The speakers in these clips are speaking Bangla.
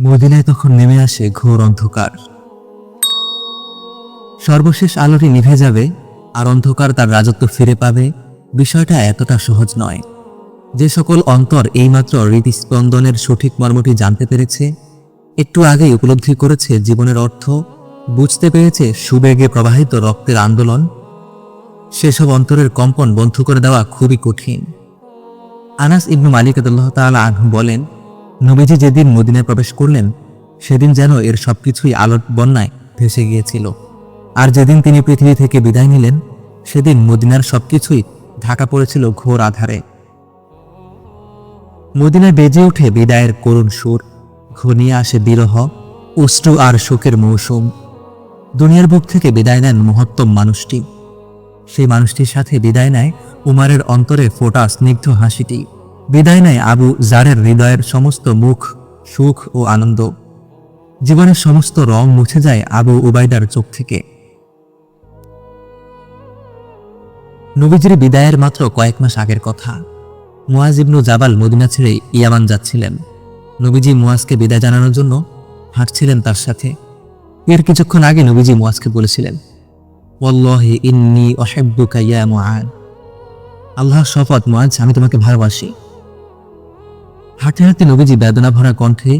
মদিনায় তখন নেমে আসে ঘোর অন্ধকার। সর্বশেষ আলোটি নিভে যাবে, আর অন্ধকার তার রাজত্ব ফিরে পাবে, বিষয়টা এতটা সহজ নয়। যে সকল অন্তর এইমাত্র হৃদস্পন্দনের সঠিক মর্মটি জানতে পেরেছে, একটু আগেই উপলব্ধি করেছে জীবনের অর্থ, বুঝতে পেরেছে সুবেগে প্রবাহিত রক্তের আন্দোলন। সেসব অন্তরের কম্পন বন্ধ করে দেওয়া খুবই কঠিন। আনাস ইবনু মালিক আল্লাহ তাআলা আনহু বলেন নবীজি যেদিন মদিনায় প্রবেশ করলেন, সেদিন যেন এর সবকিছুই আলোর বন্যায় ভেসে গিয়েছিল। আর যেদিন তিনি পৃথিবী থেকে বিদায় নিলেন, সেদিন মদিনার সবকিছুই ঢাকা পড়েছিল ঘোর আধারে। মদিনায় বেজে ওঠে বিদায়ের করুণ সুর, ঘনিয়ে আসে বিরহ অশ্রু আর শোকের মৌসুম। দুনিয়ার বুক থেকে বিদায় নেন মহত্তম মানুষটি। সেই মানুষটির সাথে বিদায় নেয় উমারের অন্তরে ফোটা স্নিগ্ধ হাসিটি। বিদায় নেয় আবু জারের হৃদয়ের সমস্ত মুখ, সুখ ও আনন্দ। জীবনের সমস্ত রং মুছে যায় আবু উবাইদার চোখ থেকে। নবীজির বিদায়ের মাত্র কয়েক মাস আগের কথা। মুয়াজ ইবনু জাবাল মদিনা ছেড়ে ইয়ামান যাচ্ছিলেন। নবীজি মুয়াজকে বিদায় জানানোর জন্য হাঁটছিলেন তার সাথে। এর কিছুক্ষণ আগে নবীজি মুয়াজকে বলেছিলেন, ওয়াল্লাহি ইন্নি অহেব্বুকা ইয়া মুআদ আল্লাহর শপথ মুআজ, আমি তোমাকে ভালোবাসি। হাঁটতে হাঁটতে নবীজি বেদনা ভরা কণ্ঠে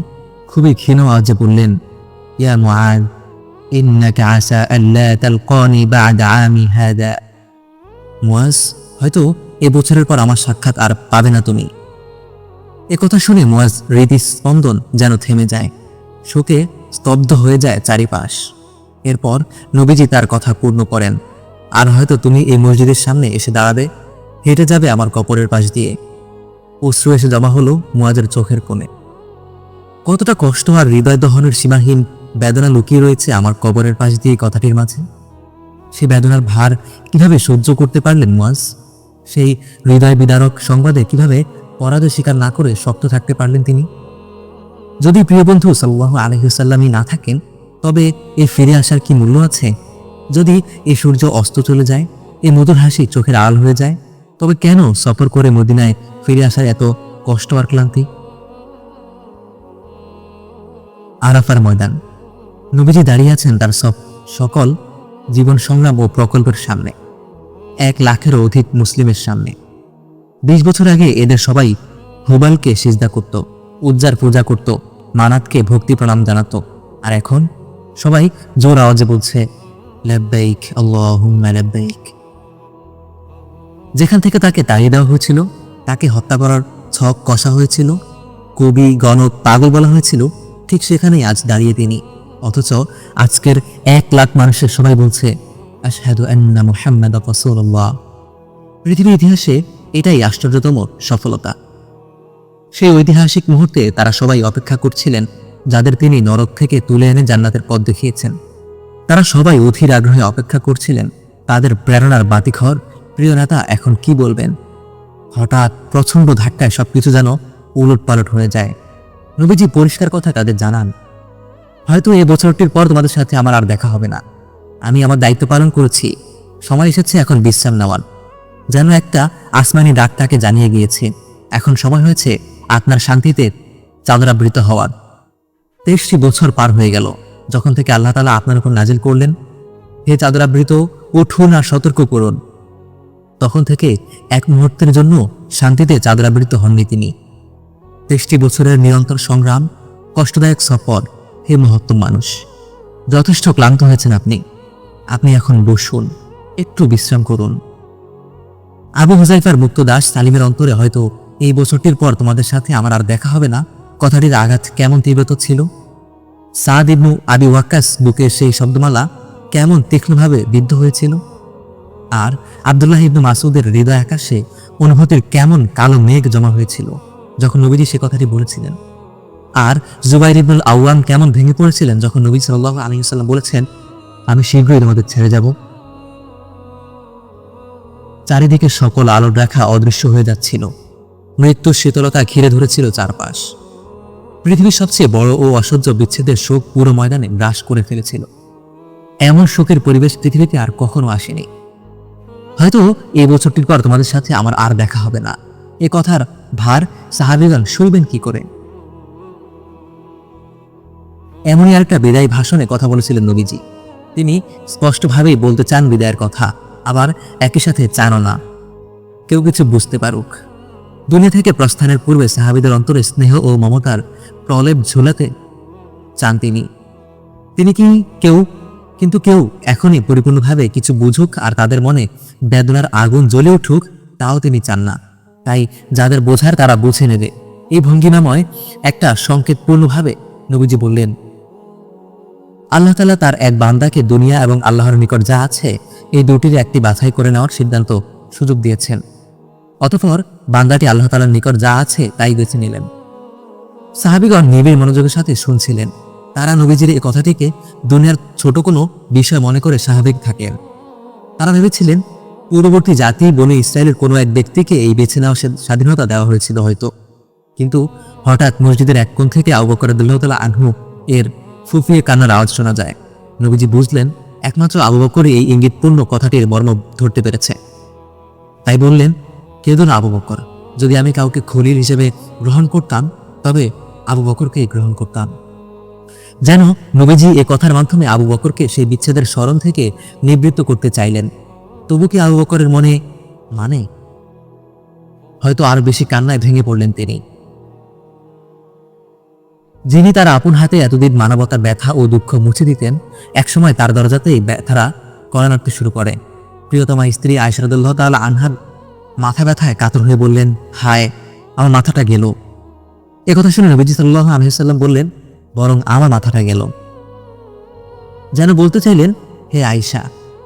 খুবই ক্ষীণ আওয়াজে বললেন, ইয়া ইন্নাকা আসা আল্লা তালকানি আমি হাদা। হয়তো এ বছরের পর আমার সাক্ষাৎ আর পাবে না তুমি। এ কথা শুনে মুয়াজ হৃদি স্পন্দন যেন থেমে যায়, শোকে স্তব্ধ হয়ে যায় চারিপাশ। এরপর নবীজি তার কথা পূর্ণ করেন, আর হয়তো তুমি এই মসজিদের সামনে এসে দাঁড়াবে, হেঁটে যাবে আমার কপরের পাশ দিয়ে। অশ্রু এসে জমা হলো মুয়াজের চোখের কোণে। কতটা কষ্ট আর হৃদয় দহনের সীমাহীন বেদনা লুকিয়ে রয়েছে আমার কবরের পাশ দিয়ে কথাটির মাঝে। সে বেদনার ভার কীভাবে সহ্য করতে পারলেন মুয়াজ সেই হৃদয় বিদারক সংবাদে কীভাবে পরাজয় স্বীকার না করে শক্ত থাকতে পারলেন তিনি? যদি প্রিয় বন্ধু সাল্লাহ আলহিসাল্লামই না থাকেন, তবে এ ফিরে আসার কি মূল্য আছে? যদি এ সূর্য অস্ত চলে যায়, এ মধুর হাসি চোখের আড়াল হয়ে যায় তবে কেন সফর করে মদিনায় ফিরে আসার এত কষ্ট আর ক্লান্তি? আরাফার ময়দান। নবীজি দাঁড়িয়ে আছেন তার সব সকল জীবন সংগ্রাম ও প্রকল্পের সামনে, এক লাখেরও অধিক মুসলিমের সামনে। বিশ বছর আগে এদের সবাই হুবালকে সিজদা করত, উজ্জার পূজা করত, মানাতকে ভক্তি প্রণাম জানাতো, আর এখন সবাই জোর আওয়াজে বলছে, লাব্বাইক, আল্লাহুম্মা লাব্বাইক। যেখান থেকে তাকে তাড়িয়ে দেওয়া হয়েছিল, তাকে হত্যা করার ছক কষা হয়েছিল, কবি, গণক, পাগল বলা হয়েছিল, ঠিক সেখানেই আজ দাঁড়িয়ে তিনি। অথচ আজকের এক লাখ মানুষের সবাই বলছে পৃথিবীর ইতিহাসে এটাই আশ্চর্যতম সফলতা। সেই ঐতিহাসিক মুহূর্তে তারা সবাই অপেক্ষা করছিলেন, যাদের তিনি নরক থেকে তুলে এনে জান্নাতের পথ দেখিয়েছেন। তারা সবাই অধীর আগ্রহে অপেক্ষা করছিলেন, তাদের প্রেরণার বাতিঘর প্রিয় নেতা, এখন কি বলবেন? হঠাৎ প্রচণ্ড ধাক্কায় সবকিছু যেন উলট পালট হয়ে যায়। নবীজি পরিষ্কার কথা তাদের জানান, হয়তো এই বছরটির পর তোমাদের সাথে আমার আর দেখা হবে না। আমি আমার দায়িত্ব পালন করেছি। সময় এসেছে এখন বিশ্রাম নেওয়ার। যেন একটা আসমানি ডাক তাকে জানিয়ে গিয়েছে, এখন সময় হয়েছে আপনার শান্তিতে চাদরাবৃত হওয়ার। তেইশটি বছর পার হয়ে গেল, যখন থেকে আল্লাহ তালা আপনার উপর নাজিল করলেন। হে চাদরাবৃত, উঠুন আর সতর্ক করুন। তখন থেকে এক মুহূর্তের জন্য শান্তিতে চাদরাবৃত হননি তিনি। তেইশটি বছরের নিরন্তর সংগ্রাম, কষ্টদায়ক সফর, হে মহত্তম মানুষ, যথেষ্ট ক্লান্ত হয়েছেন আপনি। আপনি এখন বসুন, একটু বিশ্রাম করুন। আবু হুজাইফার মুক্ত দাস সালিমের অন্তরে হয়তো এই বছরটির পর তোমাদের সাথে আমার আর দেখা হবে না। কথাটির আঘাত কেমন তীব্রত ছিল? সাদ ইবনু আবি ওয়াক্কাস বুকের সেই শব্দমালা কেমন তীক্ষ্ণভাবে বিদ্ধ হয়েছিল? আর আবদুল্লাহ ইবনু মাসুদের হৃদয় আকাশে অনুভূতির কেমন কালো মেঘ জমা হয়েছিল যখন নবীজি সে কথাটি বলেছিলেন। আর জুবাইর ইবনুল আউয়াম কেমন ভেঙে পড়েছিলেন যখন নবী সাল্লাহ আলহিসাল্লাম বলেছেন, আমি শীঘ্রই তোমাদের ছেড়ে যাব। চারিদিকে সকল আলোর রেখা অদৃশ্য হয়ে যাচ্ছিল। মৃত্যুর শীতলতা ঘিরে ধরেছিল চারপাশ। পৃথিবীর সবচেয়ে বড় ও অসহ্য বিচ্ছেদের শোক পুরো ময়দানে গ্রাস করে ফেলেছিল। এমন শোকের পরিবেশ পৃথিবীতে আর কখনো আসেনি। হয়তো এই বছরটির পর তোমাদের সাথে আমার আর দেখা হবে না। এ কথার ভার সাহাবিগণ সইবেন কি করে? এমনই আরেকটা বিদায় ভাষণে কথা বলেছিলেন নবীজি। তিনি স্পষ্টভাবেই বলতে চান বিদায়ের কথা, আবার একই সাথে চানও না। কেউ কিছু বুঝতে পারুক। দুনিয়া থেকে প্রস্থানের পূর্বে সাহাবিদের অন্তরে স্নেহ ও মমতার প্রলেপ ঝোলাতে চান তিনি। তিনি কি কেউ কিন্তু কেউ এখনই পরিপূর্ণভাবে কিছু বুঝুক আর তাদের মনে বেদনার আগুন জ্বলে উঠুক, তাও তিনি চান না। তাই যাদের বোঝার তারা বুঝে নেবে। এই ভঙ্গিমাময় একটা সংকেতপূর্ণভাবে নবীজি বললেন, আল্লাহ তালা তার এক বান্দাকে দুনিয়া এবং আল্লাহর নিকট যা আছে এই দুটির একটি বাছাই করে নেওয়ার সিদ্ধান্ত সুযোগ দিয়েছেন। অতঃপর বান্দাটি আল্লাহ তালার নিকট যা আছে তাই বেছে নিলেন। সাহাবিগণ নিবিড় মনোযোগের সাথে শুনছিলেন। তারা নবীজির এই কথাটিকে দুনিয়ার ছোট কোনো বিষয় মনে করে স্বাভাবিক থাকেন। তারা ভেবেছিলেন, পূর্ববর্তী জাতি বনে ইসরায়েলের কোনো এক ব্যক্তিকে এই বেছে নেওয়ার স্বাধীনতা দেওয়া হয়েছিল হয়তো। কিন্তু হঠাৎ মসজিদের এক কোণ থেকে আবু বকর রাদিয়াল্লাহু আনহু এর ফুফিয়ে কান্নার আওয়াজ শোনা যায়। নবীজি বুঝলেন, একমাত্র আবু বকরই এই ইঙ্গিতপূর্ণ কথাটির মর্ম ধরতে পেরেছে। তাই বললেন কেঁদো না আবু বকর? যদি আমি কাউকে খলিল হিসেবে গ্রহণ করতাম, তবে আবু বকরকেই গ্রহণ করতাম। যেন নবীজি এ কথার মাধ্যমে আবু বকরকে সেই বিচ্ছেদের স্মরণ থেকে নিবৃত্ত করতে চাইলেন। তবু কি আবু বকরের মনে মানে? হয়তো আরও বেশি কান্নায় ভেঙে পড়লেন তিনি। যিনি তার আপন হাতে এতদিন মানবতার ব্যথা ও দুঃখ মুছে দিতেন, একসময় তার দরজাতেই ব্যথারা করা নাড়তে শুরু করে। প্রিয়তমা স্ত্রী আয়সরাদুল্লাহ তাআলা আনহার মাথা ব্যথায় কাতর হয়ে বললেন, হায়, আমার মাথাটা গেল। একথা শুনে নবীজি সাল্লাহ আলহিসাল্লাম বললেন বরং আমার মাথাটা গেল। যেন বলতে চাইলেন, হে আয়েশা,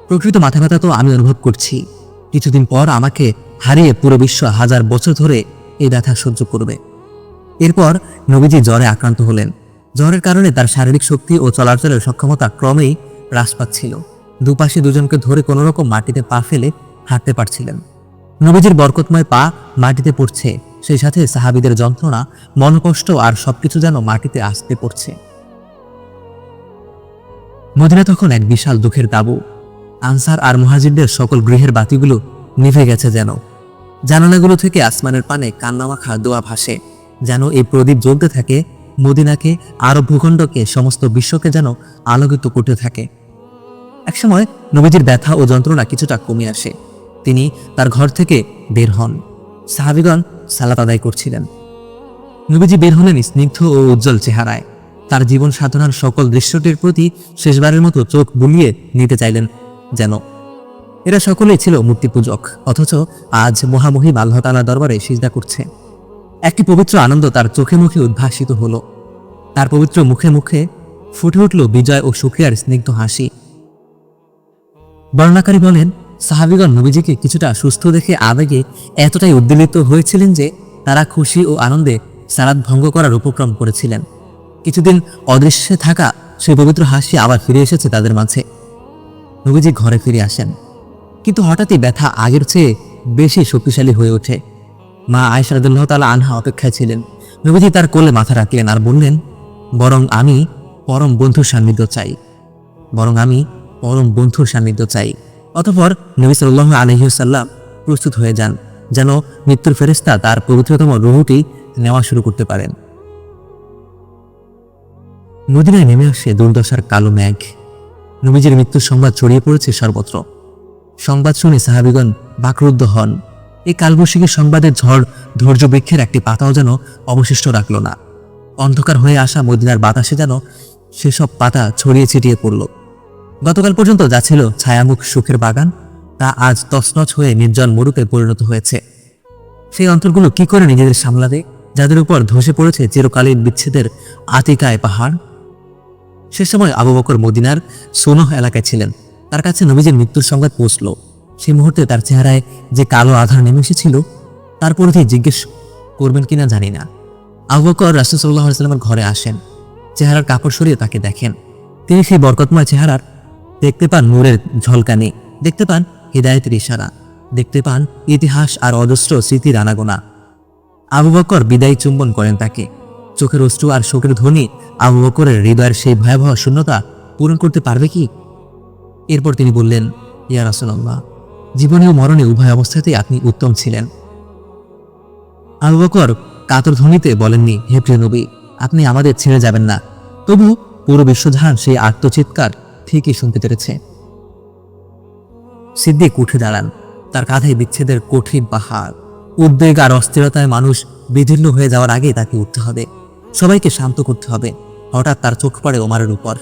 প্রকৃত মাথা ব্যথা তো আমি অনুভব করছি। কিছুদিন পর আমাকে হারিয়ে পুরো বিশ্ব হাজার বছর ধরে এই ব্যথা সহ্য করবে। এরপর নবীজি জ্বরে আক্রান্ত হলেন। জ্বরের কারণে তার শারীরিক শক্তি ও চলাচলের সক্ষমতা ক্রমেই হ্রাস পাচ্ছিল। দুপাশে দুজনকে ধরে কোনো রকম মাটিতে পা ফেলে হাঁটতে পারছিলেন। নবীজির বরকতময় পা মাটিতে পড়ছে। সেই সাথে সাহাবিদের যন্ত্রণা, মনকষ্ট আর সবকিছু যেন মাটিতে আসতে পড়ছে। মদিনা তখন এক বিশাল দুঃখের তাবু। আনসার আর মুহাজিরদের সকল গৃহের বাতিগুলো নিভে গেছে যেন। জানালাগুলো থেকে আসমানের পানে কান্নামাখা দোয়া ভাসে। যেন এই প্রদীপ জ্বলতে থাকে, মদিনাকে আরব ভূখণ্ডকে, সমস্ত বিশ্বকে যেন আলোকিত করতে থাকে। একসময় নবীজির ব্যথা ও যন্ত্রণা কিছুটা কমে আসে। তিনি তার ঘর থেকে বের হন। সাহাবিগণ সালাত আদায় করছিলেন। নবীজি বের হলেন স্নিগ্ধ ও উজ্জ্বল চেহারায়। তার জীবন সাধনার সকল দৃশ্যটির প্রতি শেষবারের মতো চোখ বুলিয়ে নিতে চাইলেন যেন। এরা সকলেই ছিল মূর্তি পূজক, অথচ আজ মহামহিম আল্লাহ তালা দরবারে সিজদা করছে। একটি পবিত্র আনন্দ তার চোখে মুখে উদ্ভাসিত হলো। তার পবিত্র মুখে মুখে ফুটে উঠল বিজয় ও সুখিয়ার স্নিগ্ধ হাসি। বর্ণাকারী বলেন সাহাবিগণ নবীজিকে কিছুটা সুস্থ দেখে আবেগে এতটাই উদ্বেলিত হয়েছিলেন যে তারা খুশি ও আনন্দে সালাদ ভঙ্গ করার উপক্রম করেছিলেন। কিছুদিন অদৃশ্যে থাকা সেই পবিত্র হাসি আবার ফিরে এসেছে তাদের মাঝে। নবীজি ঘরে ফিরে আসেন। কিন্তু হঠাৎই ব্যথা আগের চেয়ে বেশি শক্তিশালী হয়ে ওঠে। মা আয়েশা রাদিয়াল্লাহু তাআলা আনহা অপেক্ষায় ছিলেন। নবীজি তার কোলে মাথা রাখলেন আর বললেন, বরং আমি পরম বন্ধুর সান্নিধ্য চাই। বরং আমি পরম বন্ধুর সান্নিধ্য চাই। অতঃপর নবী সাল্লাল্লাহু আলাইহি ওয়াসাল্লাম প্রস্তুত হয়ে যান, যেন মৃত্যুর ফেরেশতা তার পবিত্রতম রুহুটি নেওয়া শুরু করতে পারেন। মদিনায় নেমে আসে দুর্দশার কালো মেঘ। নবীজির মৃত্যুর সংবাদ ছড়িয়ে পড়েছে সর্বত্র। সংবাদ শুনে সাহাবিগণ বাকরুদ্ধ হন। এই কালবৈশাখী সংবাদের ঝড় ধৈর্য বৃক্ষের একটি পাতাও যেন অবশিষ্ট রাখল না। অন্ধকার হয়ে আসা মদিনার বাতাসে যেন সেসব পাতা ছড়িয়ে ছিটিয়ে পড়ল। গতকাল পর্যন্ত যা ছিল ছায়ামুখ সুখের বাগান, তা আজ তছনছ হয়ে নির্জন মরুতে পরিণত হয়েছে। সেই অন্তরগুলো কি করে নিজেদের সামলাবে, যাদের উপর ধসে পড়েছে চিরকালীন বিচ্ছেদের আতিকায় পাহাড়? সে সময় আবু বকর মদিনার সোনহ এলাকায় ছিলেন। তার কাছে নবীজির মৃত্যুর সংবাদ পৌঁছল। সেই মুহূর্তে তার চেহারায় যে কালো আধার নেমে এসেছিল, তার পরিধি জিজ্ঞেস করবেন কিনা জানি না। আবু বকর রাসুসাল্লাহ সাল্লামের ঘরে আসেন। চেহারার কাপড় সরিয়ে তাকে দেখেন। তিনি সেই বরকতময় চেহারার দেখতে পান নূরের ঝলকানি, দেখতে পান হৃদায়তের ইশারা, দেখতে পান ইতিহাস আর অজস্র স্মৃতির আনাগোনা। আবু বকর বিদায়ী চুম্বন করেন তাকে। চোখের অশ্রু আর শোকের ধ্বনি আবু বকরের হৃদয়ের সেই ভয়াবহ শূন্যতা পূরণ করতে পারবে কি? এরপর তিনি বললেন, ইয়া রাসুল্লাহ জীবনে ও মরণে উভয় অবস্থাতেই আপনি উত্তম ছিলেন। আবু বকর কাতর ধ্বনিতে বলেননি, হে প্রিয় নবী, আপনি আমাদের ছেড়ে যাবেন না। তবু পুরো বিশ্বজাহান সেই আত্মচিৎকার ঠিকই শুনতে পেরেছে। সিদ্দিক উঠে দাঁড়ান। তার কাঁধে বিচ্ছেদের কঠিন পাহাড়। উদ্বেগ আর অস্থিরতায় মানুষ বিদীর্ণ হয়ে যাওয়ার আগে তাকে উঠতে হবে। সবাইকে শান্ত করতে হবে। হঠাৎ তার চোখ পড়ে ওমারের উপর।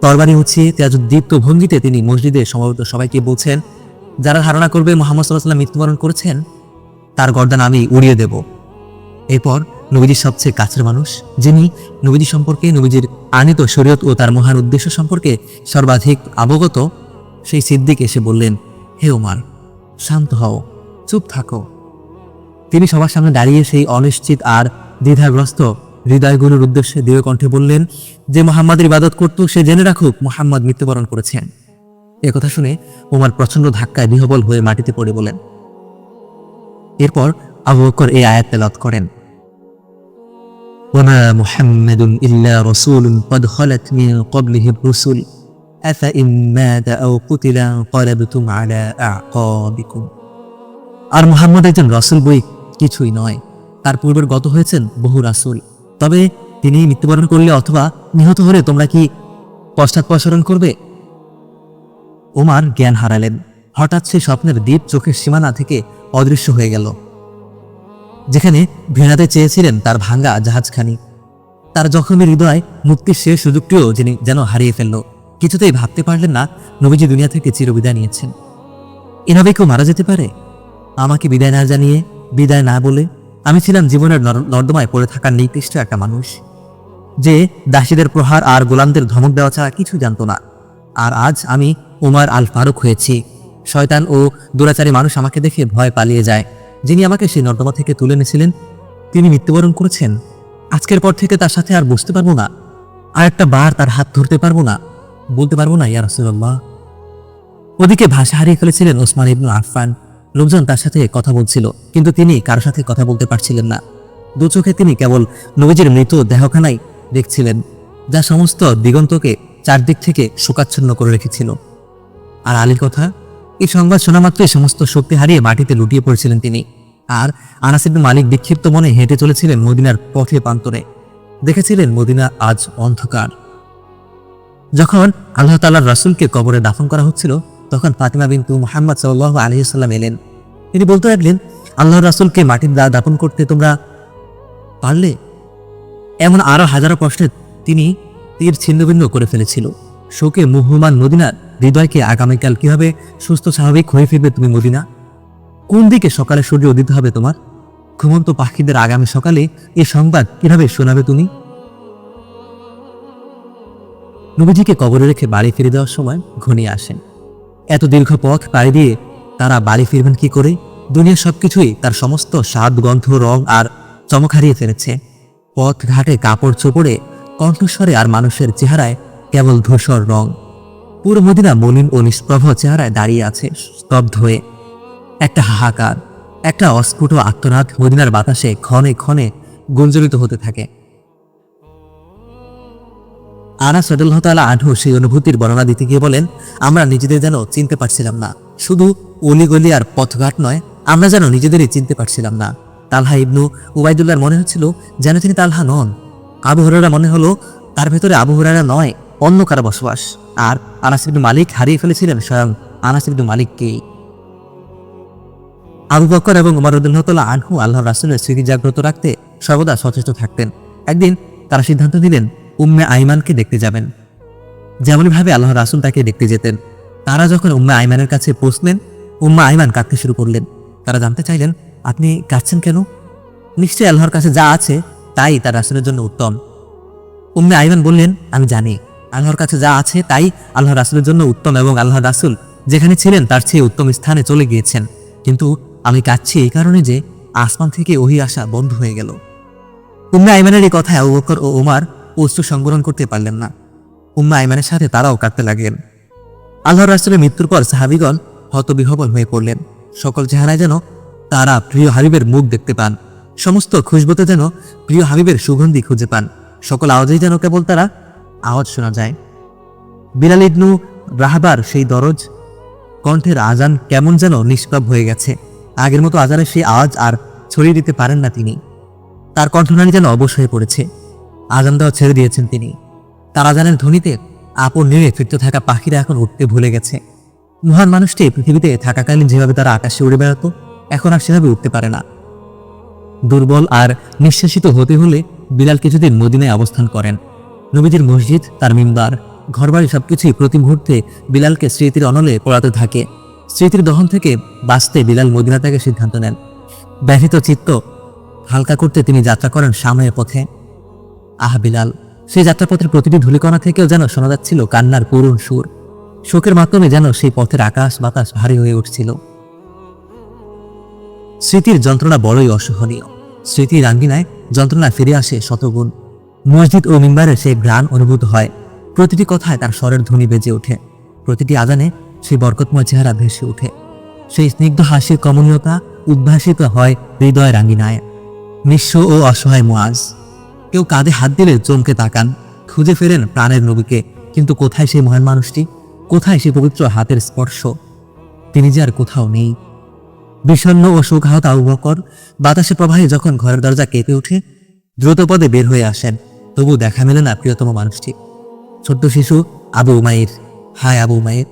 তরবারি উঁচিয়ে তেজোদ্দীপ্ত ভঙ্গিতে তিনি মসজিদে সমবেত সবাইকে বলছেন, যারা ধারণা করবে মোহাম্মদ সাল্লাহ সাল্লাম মৃত্যুবরণ করেছেন, তার গর্দান আমি উড়িয়ে দেব। এরপর নবীজির সবচেয়ে কাছের মানুষ, যিনি নবীজি সম্পর্কে, নবীজির আনিত শরীয়ত ও তার মহান উদ্দেশ্য সম্পর্কে সর্বাধিক অবগত, সেই সিদ্দিক এসে বললেন, হে ওমার শান্ত হও, চুপ থাকো। তিনি সবার সামনে দাঁড়িয়ে সেই অনিশ্চিত আর দ্বিধাগ্রস্ত হৃদয়গুলোর উদ্দেশ্যে দৃঢ় কণ্ঠে বললেন, যে মোহাম্মদের ইবাদত করত, সে জেনে রাখুক মোহাম্মদ মৃত্যুবরণ করেছেন। এ কথা শুনে ওমার প্রচণ্ড ধাক্কায় বিহবল হয়ে মাটিতে পড়ে বলেন। এরপর আবু বকর এই আয়াত তেলাওয়াত করেন। وما محمد إلا رسول قد خلت من قبله الرسل أفإن مات أو قتل انقلبتم على أعقابكم আর মুহাম্মদ একজন রাসূল বই কিছুই নয় তার পূর্বের গত হয়েছেন বহু রাসূল তবে তিনি মৃত্যুবরণ করলে অথবা নিহত হলে তোমরা কি পশ্চাৎপসরণ করবে ওমার জ্ঞান হারালেন হঠাৎ সেই স্বপ্নের দ্বীপ চোখের সীমানা থেকে অদৃশ্য হয়ে গেল যেখানে ভেড়াতে চেয়েছিলেন তার ভাঙ্গা জাহাজখানি। তার জখমের হৃদয় মুক্তির শেষ সুযোগটিও যিনি যেন হারিয়ে ফেলল। কিছুতেই ভাবতে পারলেন না নবীজি দুনিয়া থেকে চিরবিদায় নিয়েছেন। এভাবে কেউ মারা যেতে পারে? আমাকে বিদায় না জানিয়ে, বিদায় না বলে আমি ছিলাম জীবনের নর্দমায় পড়ে থাকার নিকৃষ্ট একটা মানুষ। যে দাসীদের প্রহার আর গোলামদের ধমক দেওয়া ছাড়া কিছু জানতো না। আর আজ আমি উমার আল ফারুক হয়েছি। শয়তান ও দুরাচারী মানুষ আমাকে দেখে ভয় পালিয়ে যায়। যিনি আমাকে সেই নর্দমা থেকে তুলে এনেছিলেন, তিনি মৃত্যুবরণ করেছেন। আজকের পর থেকে তার সাথে আর বসতে পারব না। আর একটা বার তার হাত ধরতে পারব না। বলতে পারব না, ইয়া রাসূলুল্লাহ। ওদিকে ভাষা হারিয়ে ফেলেছিলেন ওসমান ইবনু আফফান। লোকজন তার সাথে কথা বলছিল, কিন্তু তিনি কারোর সাথে কথা বলতে পারছিলেন না। দু চোখে তিনি কেবল নবীজির মৃত দেহখানাই দেখছিলেন, যা সমস্ত দিগন্তকে চারদিক থেকে শোকাচ্ছন্ন করে রেখেছিল। আর আলীর কথা এই সংবাদ শোনা মাত্রই সমস্ত শক্তি হারিয়ে মাটিতে লুটিয়ে পড়েছিলেন তিনি। আর আনাস মালিক বিক্ষিপ্ত মনে হেঁটে চলেছিলেন মদিনার পথে প্রান্তরে। দেখেছিলেন মদিনা আজ অন্ধকার। যখন আল্লাহ তাল্লাহ রাসুলকে কবরে দাফন করা হচ্ছিল, তখন ফাতিমা বিন্তু মোহাম্মদ সাল্লাহ আলহিসাল্লাম এলেন। তিনি বলতে লাগলেন আল্লাহ রাসুলকে মাটির দা দাফন করতে তোমরা পারলে? এমন আরও হাজারো প্রশ্নে তিনি তীর ছিন্নভিন্ন করে ফেলেছিল। শোকে মুহমান মদিনার হৃদয়কে আগামীকাল কীভাবে সুস্থ, স্বাভাবিক হয়ে ফিরবে তুমি মদিনা? কোন দিকে সকালে সূর্য উদিত হবে তোমার? ঘুমন্ত পাখিদের আগামী সকালে এ সংবাদ কীভাবে শোনাবে তুমি? নবীজিকে কবরে রেখে বাড়ি ফিরে দেওয়ার সময় ঘনিয়ে আসেন। এত দীর্ঘ পথ পাড়ি দিয়ে তারা বাড়ি ফিরবেন কি করে? দুনিয়ার সবকিছুই তার সমস্ত স্বাদ, গন্ধ, রং আর চমক হারিয়ে ফেলেছে। পথ ঘাটে কাপড় চোপড়ে কণ্ঠস্বরে আর মানুষের চেহারায় কেবল ধূসর রং। পুরো মদিনা মলিন ও নিষ্প্রভ চেহারায় দাঁড়িয়ে আছে, স্তব্ধ হয়ে। একটা হাহাকার, একটা অস্ফুট আত্মনাদ মদিনার বাতাসে ক্ষণে ক্ষণে গুঞ্জলিত হতে থাকে। আনা সদুল্লাহ তালা আনহু সেই অনুভূতির বর্ণনা দিতে গিয়ে বলেন, আমরা নিজেদের যেন চিনতে পারছিলাম না। শুধু অলিগলি আর পথঘাট নয়, আমরা যেন নিজেদেরই চিনতে পারছিলাম না। তালহা ইবনু উবাইদুল্লাহর মনে হচ্ছিল, যেন তিনি তালহা নন। আবু মনে হলো, তার ভেতরে আবু নয়। অন্য কারও বসবাস। আর আনাস ইবনু মালিক হারিয়ে ফেলেছিলেন স্বয়ং আনাস ইবনু মালিককেই। আবু বকর এবং উমরুদ্দুল্লাহ আনহু আল্লাহ রাসুলের স্মৃতি জাগ্রত রাখতে সর্বদা সচেষ্ট থাকতেন। একদিন তারা সিদ্ধান্ত নিলেন, উম্মে আইমানকে দেখতে যাবেন। যেমনভাবে আল্লাহ রাসুল তাকে দেখতে যেতেন, তারা যখন উম্মে আইমানের কাছে পৌঁছলেন, উম্মা আইমান কাঁদতে শুরু করলেন। তারা জানতে চাইলেন, আপনি কাঁদছেন কেন? নিশ্চয়ই আল্লাহর কাছে যা আছে, তাই তার রাসুলের জন্য উত্তম। উম্মে আইমান বললেন, আমি জানি। আল্লাহর কাছে যা আছে তাই আল্লাহ রাসুলের জন্য উত্তম এবং আল্লাহ রাসুল যেখানে ছিলেন তার চেয়ে উত্তম স্থানে চলে গিয়েছেন। কিন্তু আমি কাঁদছি এই কারণে যে আসমান থেকে ওহি আসা বন্ধ হয়ে গেল। উম্মে আইমানের এই কথায় আবু বকর ও ওমার অস্ত্র সংবরণ করতে পারলেন না। উম্মে আইমানের সাথে তারাও কাঁদতে লাগলেন। আল্লাহ রাসুলের মৃত্যুর পর সাহাবিগণ হতবিহবল হয়ে পড়লেন। সকল চেহারায় যেন তারা প্রিয় হাবিবের মুখ দেখতে পান। সমস্ত খুশবুতে যেন প্রিয় হাবিবের সুগন্ধি খুঁজে পান। সকল আওয়াজেই যেন কেবল তারা আওয়াজ শোনা যায়। বিলাল ইবনু রাহাবার সেই দরজ কণ্ঠের আজান কেমন যেন নিষ্প্রভ হয়ে গেছে। আগের মতো আজানের সেই আওয়াজ আর ছড়িয়ে দিতে পারেন না তিনি। তার কণ্ঠনালী যেন অবশ হয়ে পড়েছে। আজান দেওয়া ছেড়ে দিয়েছেন তিনি। তার আজানের ধ্বনিতে আপন নেড়ে ফিরতে থাকা পাখিরা এখন উঠতে ভুলে গেছে। মহান মানুষটি পৃথিবীতে থাকাকালীন যেভাবে তারা আকাশে উড়ে বেড়াতো, এখন আর সেভাবে উঠতে পারে না। দুর্বল আর নিঃশ্বাসিত হতে হলে বিলাল কিছুদিন মদিনায় অবস্থান করেন। নবীজির মসজিদ, তার মিম্বার, ঘরবাড়ি সবকিছুই প্রতি মুহূর্তে বিলালকে স্মৃতির অনলে পড়াতে থাকে। স্মৃতির দহন থেকে বাঁচতে বিলাল মদিনা থেকে সিদ্ধান্ত নেন। ব্যথিত চিত্ত, হালকা করতে তিনি যাত্রা করেন সামনের পথে। আহ, বিলাল, সেই যাত্রাপথের প্রতিটি ধুলিকণা থেকেও যেন শোনা যাচ্ছিল কান্নার করুণ সুর। শোকের মাধ্যমে যেন সেই পথের আকাশ বাতাস ভারী হয়ে উঠছিল। স্মৃতির যন্ত্রণা বড়ই অসহনীয়। স্মৃতির আঙ্গিনায় যন্ত্রণা ফিরে আসে শতগুণ। মসজিদ ও মিম্বারে সেই ঘ্রাণ অনুভূত হয়। প্রতিটি কথায় তার স্বরের ধ্বনি বেজে ওঠে। প্রতিটি আজানে সেই বরকতময় চেহারা ভেসে ওঠে। সেই স্নিগ্ধ হাসির কমনীয়তা উদ্ভাসিত হয় হৃদয় রাঙ্গিনায়। নিঃস্ব ও অসহায় মোয়াজ কেউ কাঁধে হাত দিলে চমকে তাকান। খুঁজে ফেরেন প্রাণের নবীকে। কিন্তু কোথায় সেই মহান মানুষটি? কোথায় সেই পবিত্র হাতের স্পর্শ? তিনি যে আর কোথাও নেই। বিষণ্ণ ও শোকাহত আবু বকর বাতাসে প্রবাহে যখন ঘরের দরজা কেঁপে ওঠে, দ্রুতপদে বের হয়ে আসেন। তবু দেখা মেলে না প্রিয়তম মানুষটি। ছোট্ট শিশু আবু উমাইর। হায় আবু উমাইর।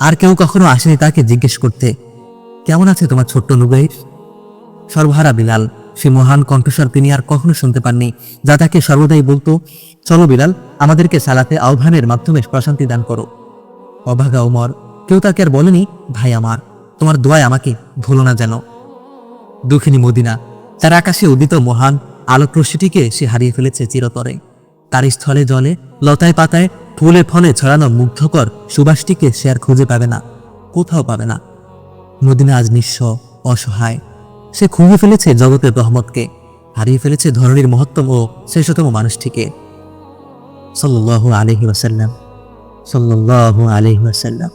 আর কেউ কখনো আসেনি তাকে জিজ্ঞেস করতে। কেমন আছে তোমার ছোট্ট নুবাইর সর্বহারা বিলাল, সে মহান কণ্ঠস্বর তিনি আর কখনো শুনতে পাননি, যা তাকে সর্বদাই বলতো, চলো বিলাল, আমাদেরকে সালাতে আহ্বানের মাধ্যমে প্রশান্তি দান করো। অভাগা উমর, কেউ তাকে আর বলেনি, ভাই আমার, তোমার দোয়ায় আমাকে ভুলো না যেন। দুঃখিনী মদিনা, তার আকাশে উদিত মহান আলোক রশ্মিটিকে সে হারিয়ে ফেলেছে চিরতরে। তার স্থলে জলে, লতায় পাতায়, ফুলে ফলে ছড়ানো মুগ্ধকর সুবাসটিকে সে আর খুঁজে পাবে না, কোথাও পাবে না। মদিনা আজ নিঃস্ব, অসহায়। সে খুঁজে ফেলেছে জগতের রহমতকে, হারিয়ে ফেলেছে ধরনীর মহত্তম ও শ্রেষ্ঠতম মানুষটিকে। সাল্লাল্লাহু আলাইহি ওয়াসাল্লাম, সাল্লাল্লাহু আলাইহি ওয়াসাল্লাম।